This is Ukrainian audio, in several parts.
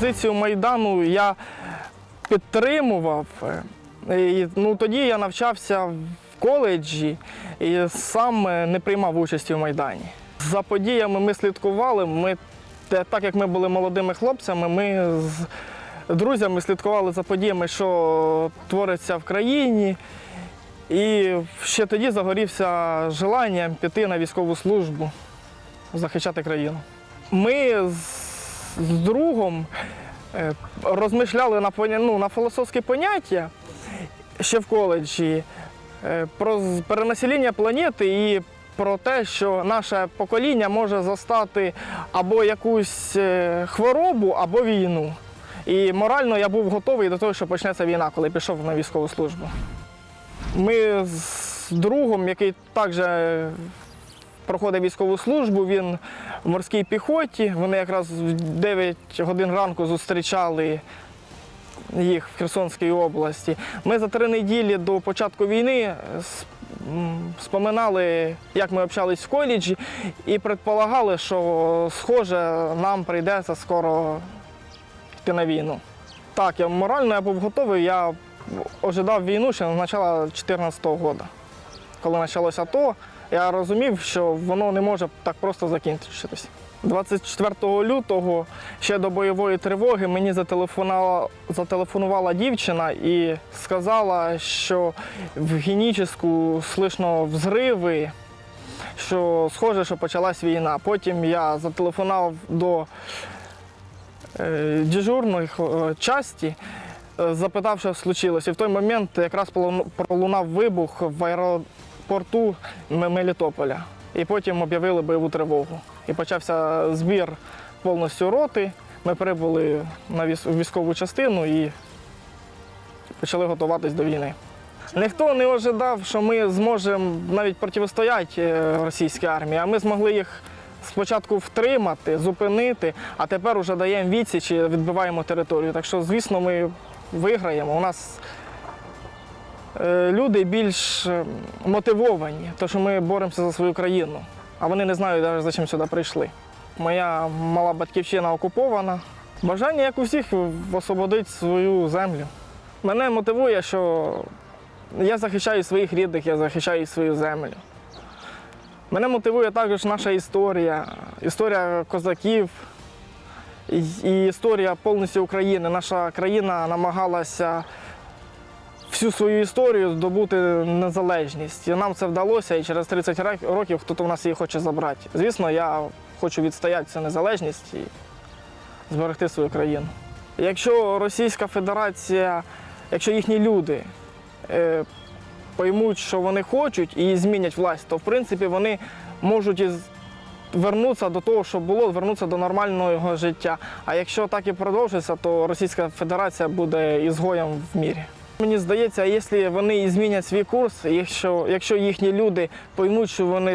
позицію Майдану я підтримував. І, ну, тоді я навчався в коледжі і сам е, не приймав участі в Майдані. За подіями ми слідкували. Ми, так як ми були молодими хлопцями, ми з друзями слідкували за подіями, що твориться в країні. І ще тоді загорівся желанням піти на військову службу, захищати країну. Ми з, з другом е, розмишляли на, ну, на філософські поняття ще в коледжі е, про перенаселення планети і про те, що наше покоління може застати або якусь е, хворобу, або війну. І морально я був готовий до того, що почнеться війна, коли пішов на військову службу. Ми з другом, який також проходить військову службу, він в морській піхоті. Вони якраз в 9 годин ранку зустрічали їх в Херсонській області. Ми за три неділі до початку війни споминали, як ми общались в коледжі, і предполагали, що схоже нам прийдеться скоро йти на війну. Так, я морально я був готовий. Я ожидав війну ще з початку 2014 року. Коли почалося АТО, я розумів, що воно не може так просто закінчитися. 24 лютого ще до бойової тривоги мені зателефонувала, зателефонувала дівчина і сказала, що в Геніческу слышно взриви, що схоже, що почалась війна. Потім я зателефонував до е, дежурних е, часті, е, запитав, що случилось. І в той момент якраз пролунав вибух в аеропорту М- Мелітополя. І потім об'явили бойову тривогу. І почався збір повністю роти. Ми прибули на військову частину і почали готуватись до війни. Ніхто не ожидав, що ми зможемо навіть протистояти е, російській армії, а ми змогли їх спочатку втримати, зупинити, а тепер уже даємо відсіч і відбиваємо територію. Так що, звісно, ми виграємо. У нас люди більш е, мотивовані, тому що ми боремося за свою країну, а вони не знають навіть за чим сюди прийшли. Моя мала батьківщина окупована. Бажання, як у всіх, освободити свою землю. Мене мотивує, що я захищаю своїх рідних, я захищаю свою землю. Мене мотивує також наша історія, історія козаків і історія повністю України. Наша країна намагалася всю свою історію здобути незалежність. І нам це вдалося, і через 30 років хтось у нас її хоче забрати. Звісно, я хочу відстояти цю незалежність і зберегти свою країну. Якщо Російська Федерація, якщо їхні люди е, поймуть, що вони хочуть і змінять власть, то в принципі вони можуть із вернутися до того, що було, вернутися до нормального життя. А якщо так і продовжиться, то Російська Федерація буде ізгоєм в мірі. Мені здається, якщо вони змінять свій курс, якщо, якщо їхні люди поймуть, що вони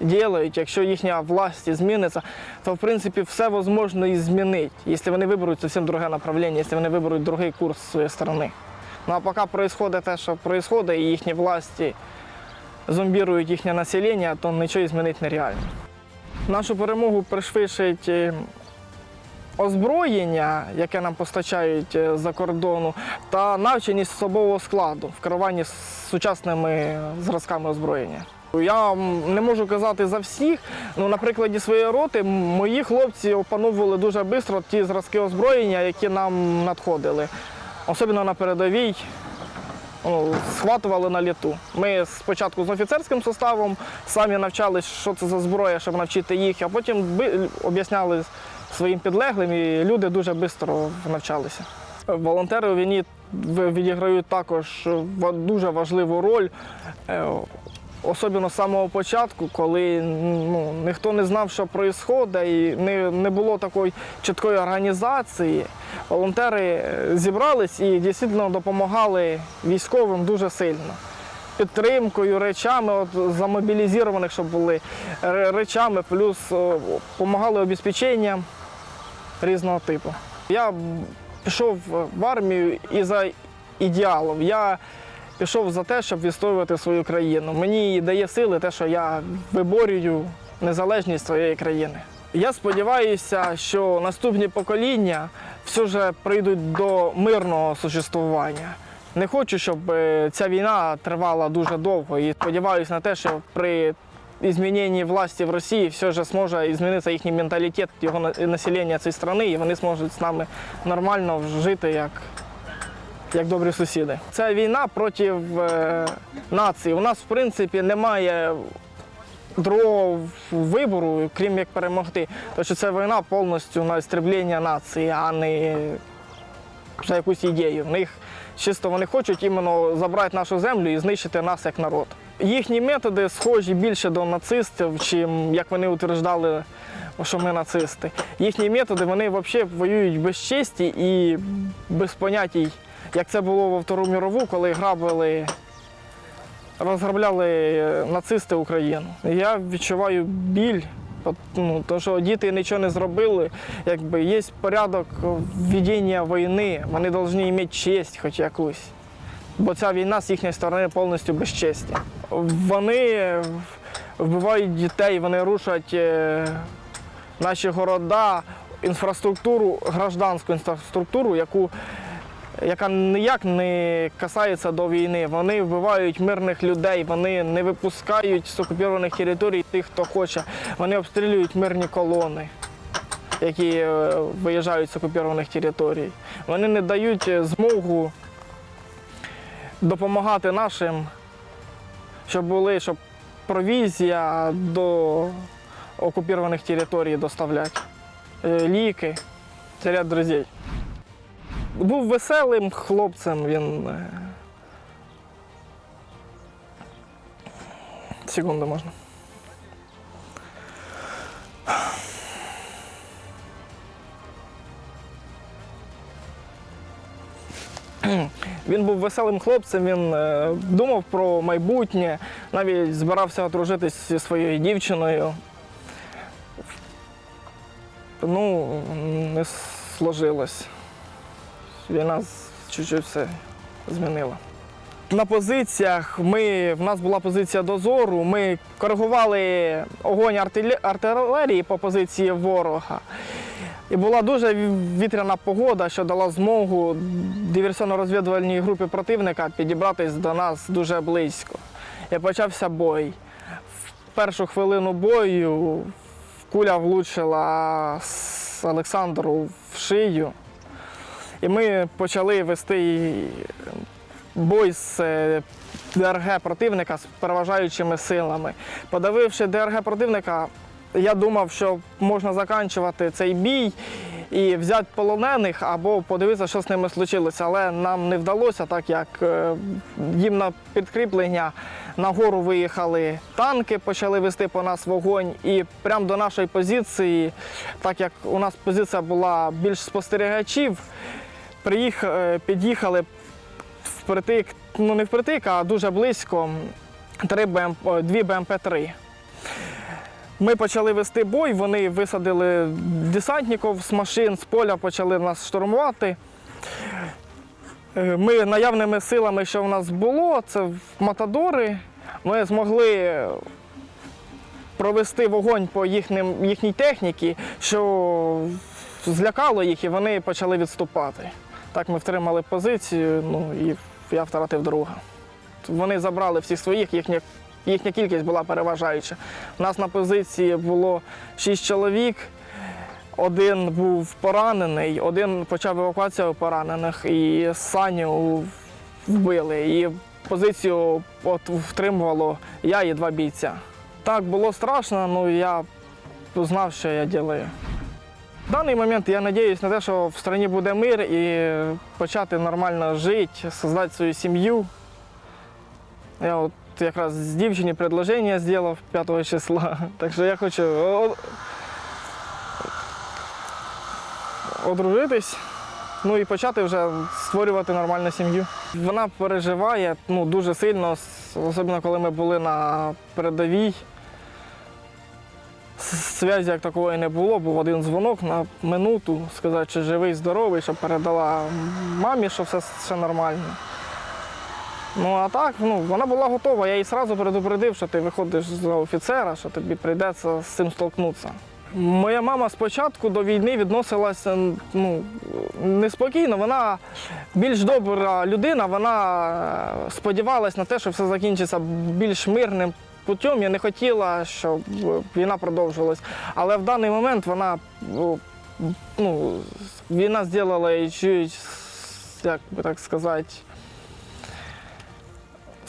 роблять, якщо їхня власть зміниться, то в принципі все можливо і змінити, якщо вони виберуть зовсім друге направлення, якщо вони виберуть другий курс з своєї сторони. Ну а поки відбувається те, що відбувається, і їхні власті зомбірують їхнє населення, то нічого змінити нереально. Нашу перемогу пришвидшить е, озброєння, яке нам постачають е, за кордону, та навченість особового складу в керуванні сучасними зразками озброєння. Я не можу казати за всіх, ну на прикладі своєї роти мої хлопці опановували дуже швидко ті зразки озброєння, які нам надходили. Особливо на передовій ну, схватували на літу. Ми спочатку з офіцерським составом самі навчалися, що це за зброя, щоб навчити їх, а потім об'ясняли своїм підлеглим, і люди дуже швидко навчалися. Волонтери у війні відіграють також дуже важливу роль. е, Особливо з самого початку, коли ну, ніхто не знав, що відбувається, і не, не було такої чіткої організації. Волонтери е, зібрались і дійсно допомагали військовим дуже сильно. Підтримкою, речами, от, замобілізованих, щоб були речами, плюс допомагали обезпеченням різного типу. Я пішов в армію і за ідеалом. Я пішов за те, щоб відстоювати свою країну. Мені дає сили те, що я виборюю незалежність своєї країни. Я сподіваюся, що наступні покоління все ж прийдуть до мирного существування. Не хочу, щоб е, ця війна тривала дуже довго і сподіваюся на те, що при зміненні власті в Росії все ж зможе змінитися їхній менталітет, його на- населення цієї країни, і вони зможуть з нами нормально жити як, як добрі сусіди. Це війна проти е, нації. У нас, в принципі, немає другого вибору, крім як перемогти. Тому що це війна повністю на істреблення нації, а не за якусь ідею. В них чисто вони хочуть іменно забрати нашу землю і знищити нас як народ. Їхні методи схожі більше до нацистів, чим як вони утверждали, що ми нацисти. Їхні методи вони взагалі воюють без честі і без понятій, як це було во Втору мірову, коли грабили розграбляли е, нацисти Україну. Я відчуваю біль, ну, то, що діти нічого не зробили. Якби є порядок ведення війни, вони повинні мати честь хоч якусь. Бо ця війна з їхньої сторони повністю без честі. Вони вбивають дітей, вони рушать е, наші города, інфраструктуру, гражданську інфраструктуру, яку яка ніяк не касається до війни. Вони вбивають мирних людей, вони не випускають з окупованих територій тих, хто хоче. Вони обстрілюють мирні колони, які е, виїжджають з окупованих територій. Вони не дають е, змогу допомагати нашим, щоб були, щоб провізія до окупованих територій доставляти. Е, Ліки, це ряд друзів. Був веселим хлопцем, він. е, Секунду можна. Він був веселим хлопцем, він е, думав про майбутнє, навіть збирався одружитись зі своєю дівчиною. Ну, не сложилось. Війна чуть-чуть все змінила. На позиціях ми, в нас була позиція дозору, ми коригували огонь артилерії по позиції ворога. І була дуже вітряна погода, що дала змогу диверсійно-розвідувальній групі противника підібратись до нас дуже близько. І почався бой. В першу хвилину бою куля влучила Олександру в шию. І ми почали вести бой з е, ДРГ противника з переважаючими силами. Подавивши ДРГ противника, я думав, що можна закінчувати цей бій і взяти полонених або подивитися, що з ними случилося. Але нам не вдалося, так як е, їм на підкріплення на гору виїхали танки, почали вести по нас вогонь. І прямо до нашої позиції, так як у нас позиція була більш спостерігачів, приїх, е, під'їхали впритик, ну не впритик, а дуже близько три БМ, дві БМП-3. Ми почали вести бой, вони висадили десантників з машин, з поля почали нас штурмувати. Е, Ми наявними силами, що в нас було, це матадори, ми змогли провести вогонь по їхнім, їхній техніці, що злякало їх і вони почали відступати. Так ми втримали позицію, ну і я втратив друга. Вони забрали всіх своїх, їхня, їхня кількість була переважаюча. У нас на позиції було шість чоловік. Один був поранений, один почав евакуацію поранених, і Саню вбили. І позицію от втримувало я і два бійця. Так було страшно, але я знав, що я роблю. В даний момент я сподіваюся на те, що в країні буде мир і почати нормально жити, створити свою сім'ю. Я от якраз з дівчині предложення зробив 5 числа. Так що я хочу одружитись, ну і почати вже створювати нормальну сім'ю. Вона переживає ну, дуже сильно, особливо коли ми були на передовій. Зв'язі як такої не було, був один дзвонок на минуту, сказати, чи живий, здоровий, щоб передала мамі, що все, все нормально. Ну а так, ну, вона була готова. Я їй одразу предупредив, що ти виходиш за офіцера, що тобі прийдеться з цим столкнутися. Моя мама спочатку до війни відносилася ну, неспокійно. Вона більш добра людина, вона е, сподівалась на те, що все закінчиться більш мирним путем. Я не хотіла, щоб війна продовжилась. Але в даний момент вона ну, війна зробила її як би так сказати,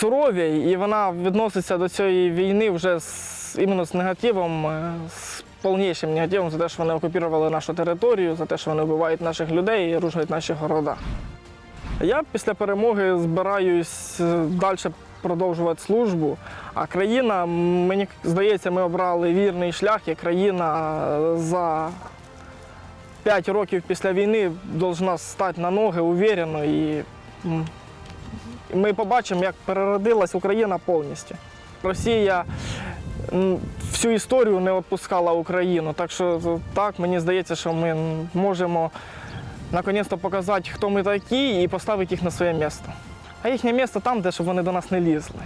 суровій, і вона відноситься до цієї війни вже з, іменно з негативом, е, з повнішим негативом за те, що вони окупували нашу територію, за те, що вони вбивають наших людей і рушать наші города. Я після перемоги збираюсь далі продовжувати службу, а країна, мені здається, ми обрали вірний шлях, і країна е, за 5 років після війни повинна стати на ноги м, і ми побачимо, як переродилась Україна повністю. Росія всю історію не відпускала Україну. Так що так, мені здається, що ми можемо наконець-то показати, хто ми такі, і поставити їх на своє місце. А їхнє місце там, де щоб вони до нас не лізли.